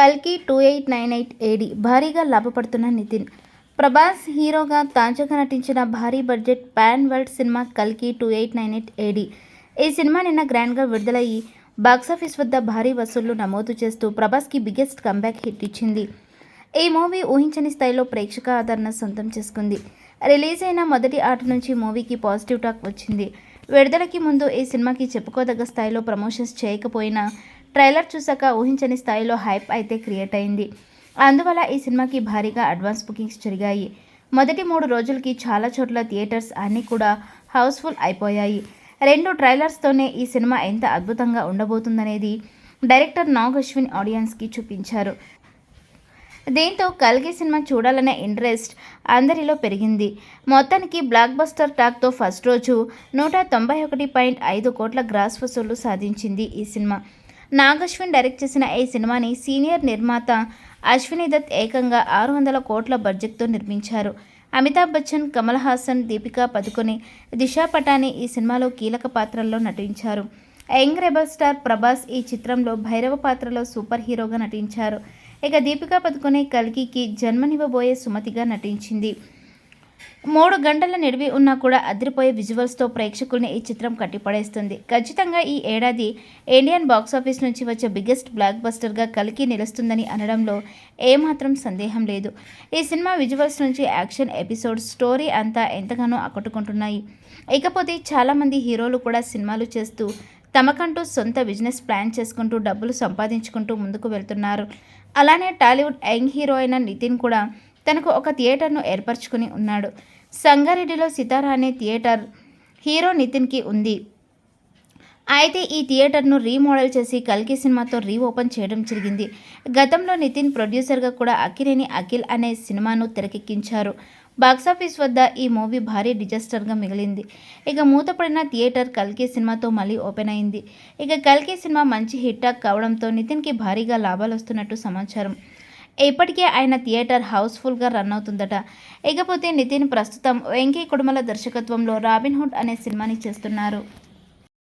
కల్కి two eight nine eight AD భారీగా లాభపడుతున్న నితిన్. ప్రభాస్ హీరోగా తాజాగా నటించిన భారీ బడ్జెట్ పాన్ వరల్డ్ సినిమా కల్కి two eight nine eight AD. ఈ సినిమా నిన్న గ్రాండ్గా విడుదలయ్యి బాక్సాఫీస్ వద్ద భారీ వసూళ్ళు నమోదు చేస్తూ ప్రభాస్కి బిగ్గెస్ట్ కంబ్యాక్ హిట్ ఇచ్చింది. ఈ మూవీ ఊహించని స్థాయిలో ప్రేక్షక ఆదరణ సొంతం చేసుకుంది. రిలీజ్ అయిన మొదటి ఆట నుంచి మూవీకి పాజిటివ్ టాక్ వచ్చింది. విడుదలకి ముందు ఈ సినిమాకి చెప్పుకోదగ్గ స్థాయిలో ప్రమోషన్స్ చేయకపోయినా ట్రైలర్ చూసాక ఊహించని స్థాయిలో హైప్ అయితే క్రియేట్ అయింది. అందువల్ల ఈ సినిమాకి భారీగా అడ్వాన్స్ బుకింగ్స్ జరిగాయి. మొదటి మూడు రోజులకి చాలా చోట్ల థియేటర్స్ అన్నీ కూడా హౌస్ఫుల్ అయిపోయాయి. రెండు ట్రైలర్స్తోనే ఈ సినిమా ఎంత అద్భుతంగా ఉండబోతుందనేది డైరెక్టర్ నాగ్ అశ్విన్ ఆడియన్స్కి చూపించారు. దీంతో కల్కి సినిమా చూడాలనే ఇంట్రెస్ట్ అందరిలో పెరిగింది. మొత్తానికి బ్లాక్ బస్టర్ టాక్తో ఫస్ట్ రోజు నూట తొంభై ఒకటి పాయింట్ ఐదు కోట్ల గ్రాస్ వసూళ్ళు సాధించింది ఈ సినిమా. నాగశ్విన్ డైరెక్ట్ చేసిన ఈ సినిమాని సీనియర్ నిర్మాత అశ్విని దత్ ఏకంగా ఆరు వందల కోట్ల బడ్జెట్తో నిర్మించారు. అమితాబ్ బచ్చన్ కమల్ హాసన్ దీపికా పదుకొని దిశా పటాని ఈ సినిమాలో కీలక పాత్రల్లో నటించారు. యంగ్ రెబల్ స్టార్ ప్రభాస్ ఈ చిత్రంలో భైరవ పాత్రలో సూపర్ హీరోగా నటించారు. ఇక దీపికా పదుకొనే కల్కికి జన్మనివ్వబోయే సుమతిగా నటించింది. మూడు గంటల నిడివి ఉన్నా కూడా అదిరిపోయే విజువల్స్తో ప్రేక్షకుల్ని ఈ చిత్రం కట్టిపడేస్తుంది. ఖచ్చితంగా ఈ ఏడాది ఇండియన్ బాక్సాఫీస్ నుంచి వచ్చే బిగ్గెస్ట్ బ్లాక్ బస్టర్గా కలికి నిలుస్తుందని అనడంలో ఏమాత్రం సందేహం లేదు. ఈ సినిమా విజువల్స్ నుంచి యాక్షన్ ఎపిసోడ్ స్టోరీ అంతా ఎంతగానో ఆకట్టుకుంటున్నాయి. ఇకపోతే చాలామంది హీరోలు కూడా సినిమాలు చేస్తూ తమకంటూ సొంత బిజినెస్ ప్లాన్ చేసుకుంటూ డబ్బులు సంపాదించుకుంటూ ముందుకు వెళ్తున్నారు. అలానే టాలీవుడ్ యంగ్ హీరో అయిన నితిన్ కూడా తనకు ఒక థియేటర్ను ఏర్పరచుకుని ఉన్నాడు. సంగారెడ్డిలో సితారా అనే థియేటర్ హీరో నితిన్కి ఉంది. అయితే ఈ థియేటర్ను రీమోడల్ చేసి కల్కి సినిమాతో రీ ఓపెన్ చేయడం జరిగింది. గతంలో నితిన్ ప్రొడ్యూసర్గా కూడా అక్కినేని అఖిల్ అనే సినిమాను తెరకెక్కించారు. బాక్సాఫీస్ వద్ద ఈ మూవీ భారీ డిజాస్టర్గా మిగిలింది. ఇక మూతపడిన థియేటర్ కల్కి సినిమాతో మళ్ళీ ఓపెన్ అయింది. ఇక కల్కి సినిమా మంచి హిట్ కావడంతో నితిన్కి భారీగా లాభాలు వస్తున్నట్టు సమాచారం. ఇప్పటికే ఆయన థియేటర్ హౌస్ఫుల్గా రన్ అవుతుందట. ఇకపోతే నితిన్ ప్రస్తుతం వెంకీ కుడుమల దర్శకత్వంలో రాబిన్ హుడ్ అనే సినిమాని చేస్తున్నారు.